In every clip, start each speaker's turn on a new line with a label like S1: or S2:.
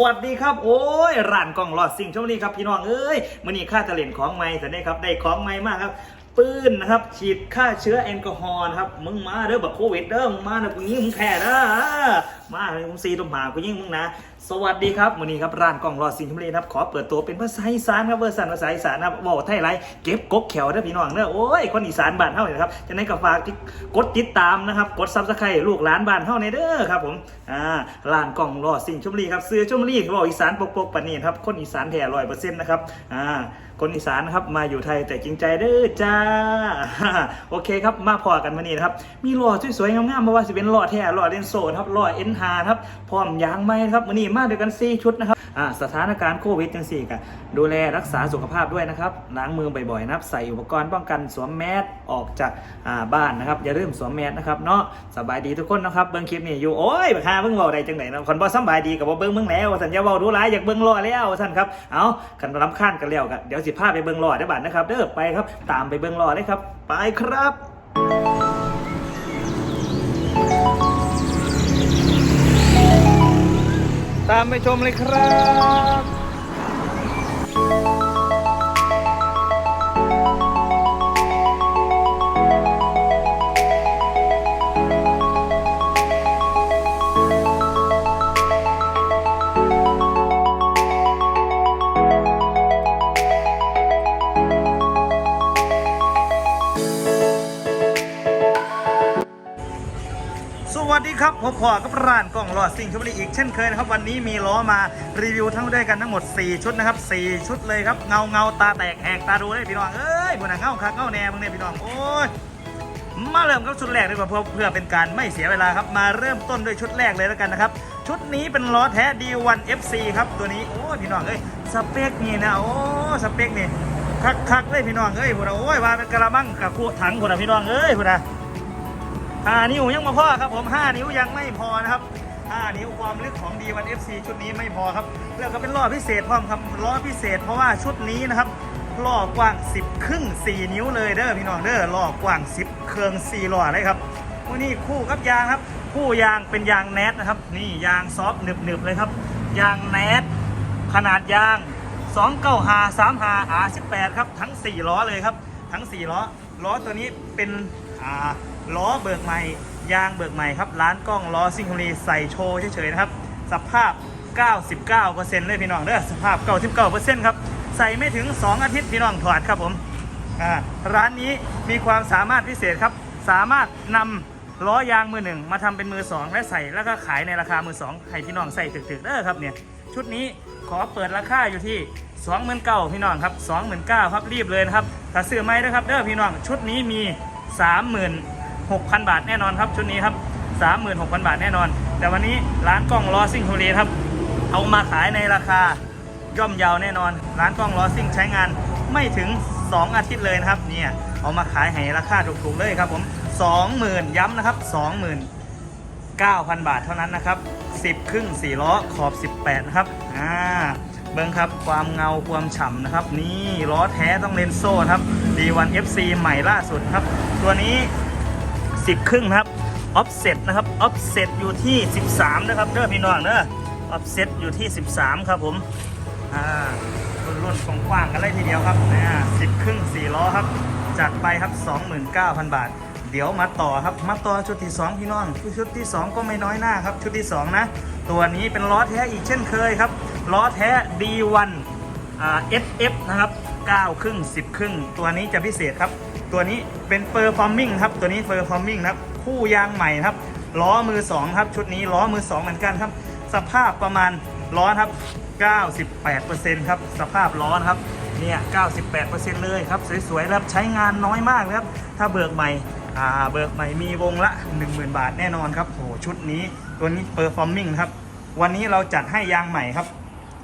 S1: วัสดีครับ โอ้ยร้านกล้องหลอดสิ่งช่วงนี้ครับพี่น้องเอ้ยมื่อนี้ค่าทะเลนของใหม่แต่ได้ครับได้ของใหม่มากครับ ปืนนะครับ ฉีดฆ่าเชื้อแอลกอฮอล์นะครับ มึงมาเด้อแบบโควิดเด้อมึงมาเด้อกูยิงมึงแพ้นะมาเลยมึงซีตุ่มหากูยิงมึงนะ สวัสดีครับมื่อนี้ครับร้านกล่องหลอสิ่งชมรีนะครับ ขอเปิดตัวเป็นภาษาอีสานครับเวอร์สันภาษาอีสานนะครับบอกไทยไรเก็บกกแขวเด้อพี่น้องเด้อโอ้ยคนอีสานบ้านเฮาเนี่ยนะครับจะในกับฝากที่กดติดตามนะครับ กดซับสไครต์ลูกหลานบ้านเฮาในเด้อครับผมอ่าร้านกล่องหลอสิ่งชมรีครับเสื้อชมรีเขาบอกอีสานปกปกปานนีครับคนอีสานแท้ร้อยเปอร์เซ็นต์นะครับอ่า คนอีสานนะครับมาอยู่ไทยแต่จริงใจเด้อจ้า โอเคครับมาพอกันมานี่นะครับ มีหล่อสวยๆงามๆมาว่าสิเป็นหล่อแท้หล่อเลนโซนครับหล่อเอ็นฮาครับพร้อมยางไม้ครับมานี่มาเด้วกัน4ชุดนะครับอ่าสถานการณ์โควิดจังสี่กันดูแลรักษาสุขภาพด้วยนะครับล้างมือบ่อยๆนะครับใส่อุปกรณ์ป้องกันสวมแมสออกจากอ่าบ้านนะครับอย่าลืมสวมแมสนะครับเนาะสบายดีทุกคนนะครับเบิ้งคลิปนี่อยู่โอ้ยบักฮาเบิ้งเบาได้จังไหนนะคนบ่สบายดีกับบ่เบิ้งมึงแล้วสัญญาเบาดูร้ายอยากเบิ้งรอแล้วท่านครับเอากันรำคาญกันแล้วกันเดี๋ยวสิพาไปเบิ้งรอได้บ้านนะครับ เด้อไปครับ ตามไปเบิ้งรอเลยครับ ไปครับตามไปชมเลยครับ วัสดีครับพอกับร้านกล่องหลอดสิ่งชมบุรีอีกเช่นเคยนะครับ วันนี้มีล้อมารีวิวทั้งด้วยกันทั้งหมด 4 ชุดนะครับ 4 ชุดเลยครับ เงาเงาตาแตกแหกตาดูเลยพี่น้อง เอ้ยบุญนะเงาคักเงาแน่มึงเนี่ยพี่น้อง โอ้ย มาเริ่มกับชุดแรกดีกว่าเพื่อเพื่อเป็นการไม่เสียเวลาครับ มาเริ่มต้นด้วยชุดแรกเลยแล้วกันนะครับ ชุดนี้เป็นล้อแท้ D1 FC ครับตัวนี้ โอ้ยพี่น้องเอ้ย สเปคนี่นะ โอ้สเปคนี่คักคักๆเลยพี่น้องเอ้ยพุ่นนะโอ้ยว่าเป็นกระมังกับคู่ถังพุ่นนะพี่น้องเอ้ยพุ่นนะ ห้านิ้วยังไม่พอครับผมห้านิ้วยังไม่พอนะครับห้านิ้วความลึกของ D1 FC ชุดนี้ไม่พอครับแล้วก็เป็นล้อพิเศษพร้อมครับล้อพิเศษเพราะว่าชุดนี้นะครับล้อกว้าง 10 ครึ่ง 4 นิ้วเลยเด้อพี่น้องเด้อล้อกว้าง 10 เครื่อง4ล้อเลยครับวันนี้คู่กับยางครับ คู่ยางเป็นยางแนทนะครับ นี่ยางซอฟต์หนึบๆเลยครับ ยางแนทขนาดยาง2 9 5 3 5 R18 ครับทั้ง 4 ล้อเลยครับ ทั้ง 4 ล้อ ล้อตัวนี้เป็นอ่า ล้อเบิกใหม่ ยางเบิกใหม่ครับ ร้านกล้องล้อซิงคโนีใส่โชว์เฉยๆนะครับ สภาพ 99%เลยพี่น้องเด้อสภาพ 99%ครับ ใส่ไม่ถึง 2 อาทิตย์พี่น้องถอดครับผมร้านนี้มีความสามารถพิเศษครับ สามารถนำล้อยางมือหนึ่งมาทำเป็นมือสองและใส่แล้วก็ขายในราคามือสองให้พี่น้องใส่ถึกๆเด้อครับเนี่ยชุดนี้ขอเปิดราคาอยู่ที่29,000พี่น้องครับ 29,000ครับรีบเลยนะครับถ้าซื้อไม่นะครับเด้อพี่น้องชุดนี้มี 6,000 บาทแน่นอนครับชุดนี้ครับ 36,000 บาทแน่นอน แต่วันนี้ร้านกล้องล้อซิ่งโฮลีครับ เอามาขายในราคาย่อมเยาวแน่นอน ร้านกล้องล้อซิ่งใช้งานไม่ถึง 2 อาทิตย์เลยนะครับเนี่ยเอามาขายให้ราคาถูกๆเลยครับผม 20,000 ย้ำนะครับ20,000 9,000 บาทเท่านั้นนะครับ 10 ครึ่ง 4 ล้อขอบ 18 นะครับอ่าเบิ้งครับความเงาความฉ่ำนะครับ นี่ล้อแท้ต้องเลนโซ่ครับ D1 FC ใหม่ล่าสุดครับ ตัวนี้ 10 ครึ่งนะครับ offset นะครับ offset อยู่ที่ 13 นะครับเด้อพี่น้องเด้อ offset อยู่ที่ 13 ครับผมอ่ารุ่นกว้างๆกันเลยทีเดียวครับอ่า10ครึ่ง4ล้อครับจัดไปครับ 29,000 บาท เดี๋ยวมาต่อครับมาต่อชุดที่ 2 พี่น้องชุดที่ 2 ก็ไม่น้อยหน้าครับ ชุดที่ 2 นะ ตัวนี้เป็นล้อแท้อีกเช่นเคยครับล้อแท้ D1 อ่า SF นะครับ9ครึ่ง10 ครึ่ง ตัวนี้จะพิเศษครับ ตัวนี้เป็นเ e อร์ฟอร์มิงครับตัวนี้เ e อร์ฟอร์มิงครับคู่ยางใหม่ครับล้อมือ2ครับชุดนี้ล้อมือ2เหมือนกันครับ สภาพประมาณล้อครับ 98%ครับสภาพล้อนครับเนี่ย98%เลยครับสวยๆแล้วใช้งานน้อยมากนะครับ ถ้าเบิกใหม่อ่าเบิกใหม่มีวงละ 10,000 บาทแน่นอนครับโหชุดนี้ตัวนี้เ e อร์ฟอร์มิงครับวันนี้เราจัดให้ยางใหม่ครับ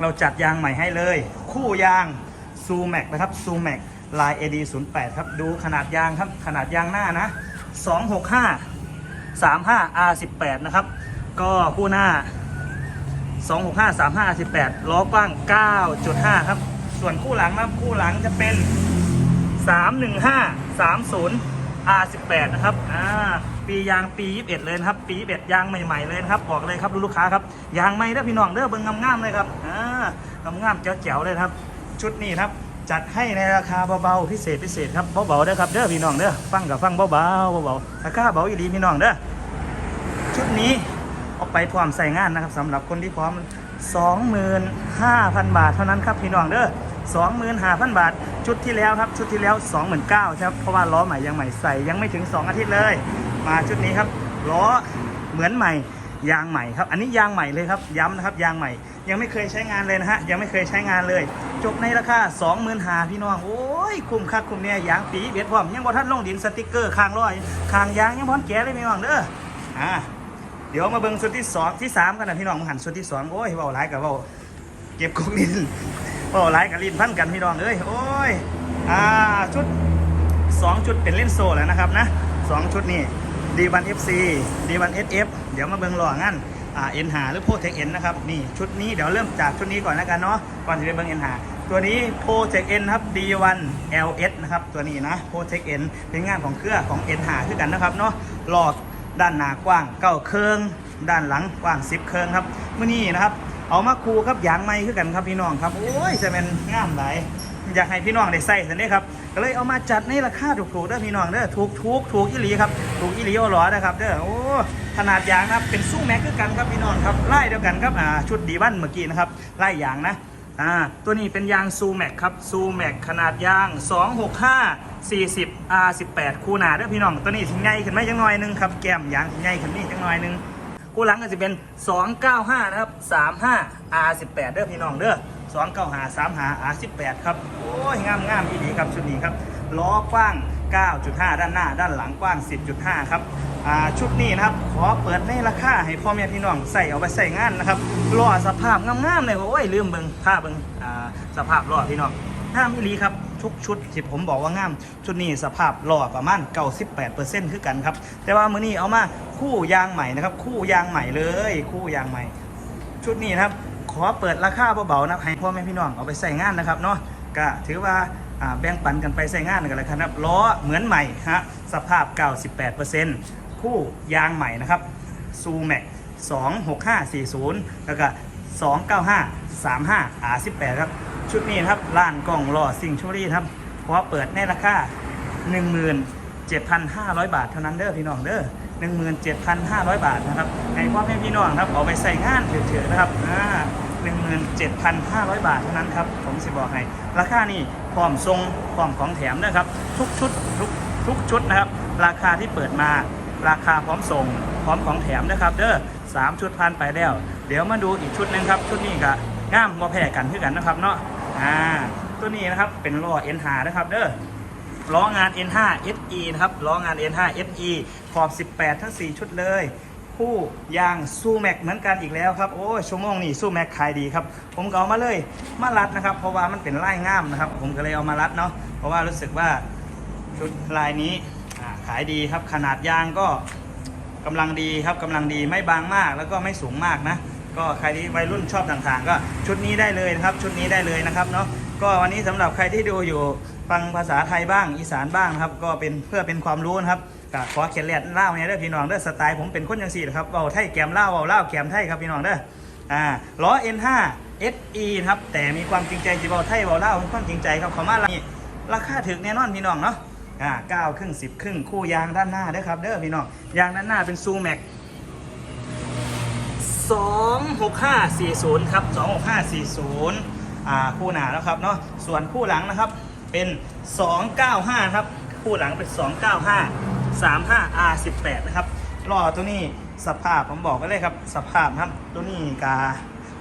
S1: เราจัดยางใหม่ให้เลย คู่ยางซูแม็กนะครับซูแม็ก ลาย AD 0 8ครับ ดูขนาดยางครับ ขนาดยางหน้านะ 265 35 R 18นะครับ ก็คู่หน้า 265 35 R 18ล้อกว้าง 9.5 ครับ ส่วนคู่หลังนะครับคู่หลังจะเป็น 315 30 R 18นะครับ อ่า ปีปียางปี 21 เลยครับ ปี 21 ยางใหม่ๆเลยนะครับ บอกเลยครับลูกค้าครับ ยางใหม่เด้อพี่น้องเด้อเบิ่งงามๆเลยครับ อ่างามๆเจ๋วๆเลยครับ ชุดนี้ครับ จัดให้ในราคาเบาๆพิเศษพิเศษครับเบาๆเด้อครับเด้อพี่น้องเด้อฟังกับฟังเบาๆเบาๆราคาเบาอีหลีพี่น้องเด้อชุดนี้ออกไปพร้อมใส่งานนะครับสำหรับคนที่พร้อม 25,000 บาทเท่านั้นครับพี่น้องเด้อ25,000 บาท ชุดที่แล้วครับชุดที่แล้ว 29,000ครับเพราะว่าล้อใหม่ยังใหม่ใส่ยังไม่ถึง 2 อาทิตย์เลย มาชุดนี้ครับล้อเหมือนใหม่ยางใหม่ครับ อันนี้ยางใหม่เลยครับย้ำนะครับยางใหม่ ยังไม่เคยใช้งานเลยนะฮะยังไม่เคยใช้งานเลย จบในราคา20,000หาพี่น้อง โอ้ย คุ้มค่าคุ้มเนี่ยยางปีเบ็ดพร้อม ยังบ่ทันลงดินสติกเกอร์คางร้อยคางยางยังพร้อมแกะเลยพี่น้องเด้ออ่าเดี๋ยวมาเบิ่งชุดที่สองที่สามกันนะพี่น้องมาหันชุดที่สองโอ้ยเบาหลายกับเบาเก็บกุกลินเบาหลายกับลินพันกันพี่น้องเอ้ยโอ้ยอ่าชุดสองชุดเป็นเล่นโซ่แล้วนะครับนะสองชุดนี่ D1 FC D1 SF เดี๋ยวมาเบิ่งหล่องั้น อ่า N หาหรือ Protect N นนะครับนี่ชุดนี้เดี๋ยวเริ่มจากชุดนี้ก่อนแล้วกันเนาะก่อนที่จะเบิ่ง N หาตัวนี้ Protect N ครับ D1 LS นะครับตัวนี้นะ Protect N เป็นงานของเครือของ N หาคือกันนะครับเนาะหลอกด้านหน้ากว้างเก้าเคิงด้านหลังกว้างสิบเคิงครับมื่อนี้นะครับเอามาคูครับยางไม้คือกันครับพี่น้องครับโอ้ยจะเป็นงามหลายอยากให้พี่น้องได้ใส่สันนี้ครับก็เลยเอามาจัดในราคาถูกๆเด้อพี่น้องเด้อถูกถูกถูกอีหลีครับถูกอีหลีโอหลอนะครับเด้อโอ้ ขนาดยางนะครับเป็นสู้แม็กคือกันครับพี่น้องครับไล่เดียวกันครับอ่าชุดดีวันเมื่อกี้นะครับไล่ยางนะอ่าตัวนี้เป็นยางซูแม็กครับซูแม็กขนาดยาง 265 40 R18 คูหนาเด้อพี่น้องตัวนี้สิใหญ่ขึ้นไมจังหน่อยหนึงครับแก้มยางสิใหญ่ขึ้นนี่จังหน่อยหนึงคู่หลังก็จะเป็น 295 นะครับ 35 R18 เด้อพี่น้องเด้อ295 35 R18 ครับโอ้ยงามงามดีครับชุดนี้ครับล้อกว้าง 9.5 ด้านหน้า ด้านหลังกว้าง 10.5 ครับชุดนี้นะครับ ขอเปิดในราคาให้พ่อแม่พี่น้องใส่เอาไปใส่งานนะครับล้อสภาพงามๆเลยโอ้ยลืมเบิ่งภาพเบิงอ่าสภาพล้อพี่น้องงามอีหลีครับทุกชุดที่ผมบอกว่างาม ชุดนี้สภาพล้อประมาณ 98%คือกันครับ แต่ว่ามื้อนี้เอามาคู่ยางใหม่นะครับ คู่ยางใหม่เลย คู่ยางใหม่ ชุดนี้นะครับ ขอเปิดราคาเบาๆนะให้พ่อแม่พี่น้องเอาไปใส่งานนะครับเนาะก็ถือว่า แบ่งปันกันไปใส่งานกันเลยครับล้อเหมือนใหม่ฮะสภาพ 98%คู่ยางใหม่นะครับซูแม็ก26540 แล้วก็ 295 35 R18 ครับ ชุดนี้ครับล้านกล่องล้อซิงชูรี่ครับขอเปิดในราคา17,500 บาทเท่านั้นเด้อพี่น้องเด้อ17,500 บาทนะครับให้พ่อแม่พี่น้องครับเอาไปใส่งานเถื่อนๆนะครับอ่า 17,500 บาทเท่านั้นครับ ผมสิบอกให้ ราคานี่พร้อมทรงพร้อมของแถมนะครับ ทุกชุดทุกทุกชุดนะครับ ราคาที่เปิดมา ราคาพร้อมส่ง พร้อมของแถมนะครับ เด้อสามชุดพันไปแล้ว เดี๋ยวมาดูอีกชุดหนึงครับ ชุดนี้ก็ง่ามบ่แพ้กันคือกันนะครับเนาะอ่าตัวนี้นะครับเป็นล้อ N5 นะครับ เด้อล้องาน N5 SE นะครับล้องาน N5 SE ขอบ 18 ทั้ง 4 ชุดเลย คู่ยางซูแม็กเหมือนกันอีกแล้วครับโอ้ชั่วโมงนี้ซูแม็กขายดีครับ ผมก็เอามาเลยมารัดนะครับ เพราะว่ามันเป็นลายง่ามนะครับ ผมก็เลยเอามารัดเนาะเพราะว่ารู้สึกว่าชุดลายนี้ขายดีครับ ขนาดยางก็กำลังดีครับกำลังดีไม่บางมากแล้วก็ไม่สูงมากนะ ก็ใครที่วัยรุ่นชอบต่างๆ ก็ชุดนี้ได้เลยนะครับ ชุดนี้ได้เลยนะครับเนาะก็วันนี้สำหรับใครที่ดูอยู่ฟังภาษาไทยบ้างอีสานบ้างครับ ก็เป็นเพื่อเป็นความรู้นะครับ ก็ขอเขียนแลดเล่าเนี่ยเด้อพี่น้องเด้อสไตล์ผมเป็นคนยังสี่นะครับเบาไทยแกมเล่าเบาเล่าแกมไทยครับพี่น้องเด้ออ่าล้อ N5 SE ครับแต่มีความจริงใจจีเบาไทยเบาเล่ามีความจริงใจครับเขามาละนี่ราคาถึกแน่นอนพี่น้องเนาะอ่าเก้าครึ่งสิบครึ่งคู่ยางด้านหน้าเด้อครับเด้อพี่น้องยางด้านหน้าเป็นซูแม็ก26540 ครับ 26540 อ่า คู่หนาแล้วครับเนาะ ส่วนคู่หลังนะครับ เป็น 295 ครับ คู่หลังเป็น 295 35 R18 นะครับล้อตัวนี้สภาพผมบอกไว้เลยครับ สภาพครับตัวนี้กา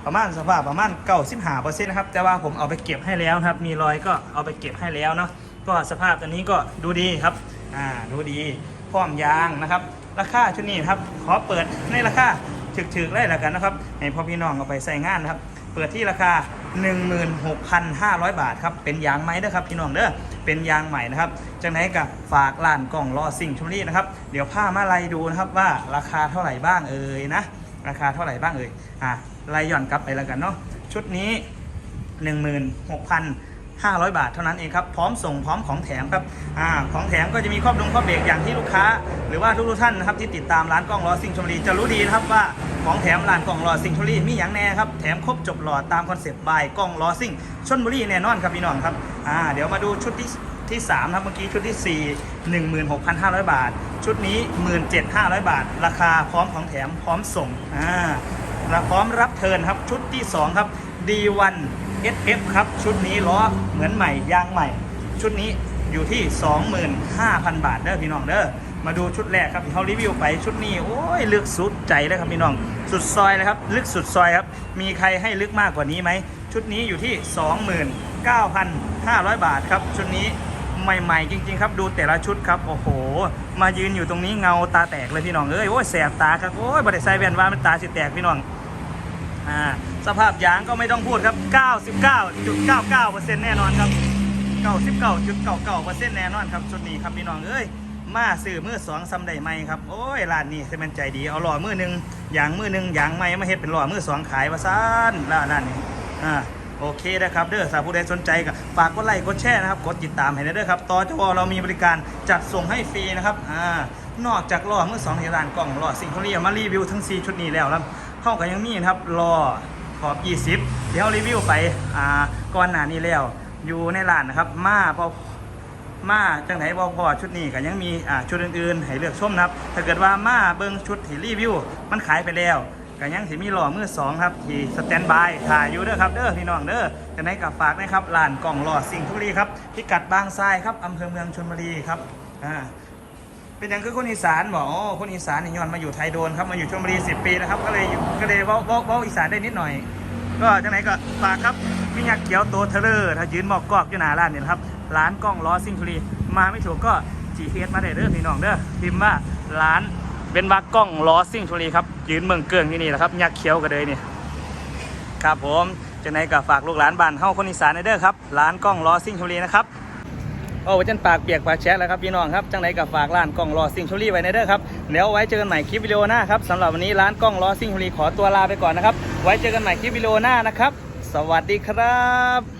S1: ประมาณสภาพประมาณ95%นะครับ แต่ว่าผมเอาไปเก็บให้แล้วครับ มีรอยก็เอาไปเก็บให้แล้วเนาะก็สภาพตัวนี้ก็ดูดีครับอ่าดูดีพร้อมยางนะครับ ราคาชุดนี้ครับขอเปิดในราคาถึกๆเลยแล้วกันนะครับให้พ่อพี่น้องเอาไปใส่งานนะครับ เปิดที่ราคา 16,500 บาทครับ เป็นยางไหมเด้อครับพี่น้องเด้อ เป็นยางใหม่นะครับ จากไหนกับฝากล้านกล่องรอสิ่งชุมนี้นะครับ เดี๋ยวผ้ามาไล่ดูนะครับว่าราคาเท่าไหร่บ้างเอ่ยนะ ราคาเท่าไหร่บ้างเอ่ย อะไล่ย่อนกลับไปแล้วกันเนาะ ชุดนี้ 16,000 500 บาทเท่านั้นเองครับ พร้อมส่งพร้อมของแถมครับอ่าของแถมก็จะมีครอบดงครอบเบรกอย่างที่ลูกค้า หรือว่าทุกๆท่านนะครับที่ติดตามร้านกล้องล้อซิ่งชมรีจะรู้ดีนะครับว่าของแถมร้านกล้องล้อซิ่งชมรีมีอย่างแน่ครับแถมครบจบหลอดตามคอนเซปต์บายกล้องล้อซิ่งชนบุรีแน่นอนครับพี่น้องครับอ่าเดี๋ยวมาดูชุดที่ที่3ครับเมื่อกี้ชุดที่ 4 16,500 บาท ชุดนี้ 17,500 บาท ราคาพร้อมของแถมพร้อมส่งอ่าและพร้อมรับเทิร์นครับชุดที่ 2 ครับ D1 SF ครับ ชุดนี้ล้อเหมือนใหม่ยางใหม่ ชุดนี้อยู่ที่ 25,000 บาทเด้อพี่น้องเด้อมาดูชุดแรกครับที่เขารีวิวไปชุดนี้โอ้ยลึกสุดใจเลยครับพี่น้อง สุดซอยเลยครับ ลึกสุดซอยครับ มีใครให้ลึกมากกว่านี้ไหม ชุดนี้อยู่ที่ 29,500 บาทครับ ชุดนี้ใหม่ๆ จริง ๆ ครับดูแต่ละชุดครับ โอ้โห มายืนอยู่ตรงนี้เงาตาแตกเลยพี่น้องเอ้ยโอ้ยแสบตาครับโอ้ยบริษัทแว่นว่ามันตาสิแตกพี่น้องอ่า สภาพยางก็ไม่ต้องพูดครับ 99.99%แน่นอนครับ 99.99%แน่นอนครับชุดนี้ครับพี่น้องเอ้ยมาซื้อมือสองซ้ำได้ไหมครับโอ้ยร้านนี้เซมันใจดีเอาหล่อมือหนึ่งยางมือหนึ่งยางไม่มาเฮ็ดเป็นหล่อมือสองขายว่าซ่านร้านนั้นอ่าโอเคนะครับเด้อสาวผู้ใดสนใจก็ฝากกดไลค์กดแชร์นะครับ กดติดตามให้ได้เด้อครับต่อจวเรามีบริการจัดส่งให้ฟรีนะครับอ่านอกจากหล่อมือสองที่ร้านกล่องหล่อสิ่งเขาเรียกมารีวิวทั้ง 4 ชุดนี้แล้วแล้วเข้ากันยังมีนะครับรอ ขอบ 20 เดี๋ยวรีวิวไปอ่าก่อนหน้านี้แล้ว อยู่ในร้านนะครับ มาพอมาจังไหนบอพอชุดนี้ก็ยังมีอ่าชุดอื่นๆ ให้เลือกชมนะครับ ถ้าเกิดว่ามาเบิ่งชุดที่รีวิว มันขายไปแล้วก็ยังสิมีหล่อมือสองครับ ที่สแตนบายถ่ายอยู่เด้อครับเด้อพี่น้องเด้อจังไหนกับฝากนะครับร้านกล่องหล่อสิ่งทุรีครับพิกัดบางทรายครับอำเภอเมืองชลบุรีครับอ่า เป็นอย่างคือคนอีสานบอกอ๋อคนอีสานนี่ย้อนมาอยู่ไทยโดนครับมาอยู่ชลบุรีสิปีนะครับ ก็เลยก็เลยเว้าเว้าเว้าอีสานได้นิดหน่อย ก็จังไหนก็ฝากครับพี่ยักษ์เขียวโตเทเลอร์ถ้ายืนหมอกกอกอยู่หน้าร้านเนี่ยนะครับร้านกล้องล้อซิงทุรีมาไม่ถูกก็ GPS มาได้เด้อพี่น้องเด้อพิมพ์ว่าร้านเป็นว่ากล้องล้อซิงทุรีครับยืนเมืองเกิงที่นี่แหละครับยักษ์เขียวกันเลยนี่ครับผมจังไหนก็ฝากลูกหลานบ้านเฮาคนอีสานได้เด้อครับร้านกล้องล้อซิงทุรีนะครับ โอ้จันปากเปียกปากแฉะแล้วครับพี่น้องครับจังไหนกับฝากร้านกล้องรอซิงชุรี่ไว้ในเด้อครับเดี๋ยวไว้เจอกันใหม่คลิปวิดีโอหน้าครับสำหรับวันนี้ร้านกล้องรอซิงชุรี่ขอตัวลาไปก่อนนะครับไว้เจอกันใหม่คลิปวิดีโอหน้านะครับ สวัสดีครับ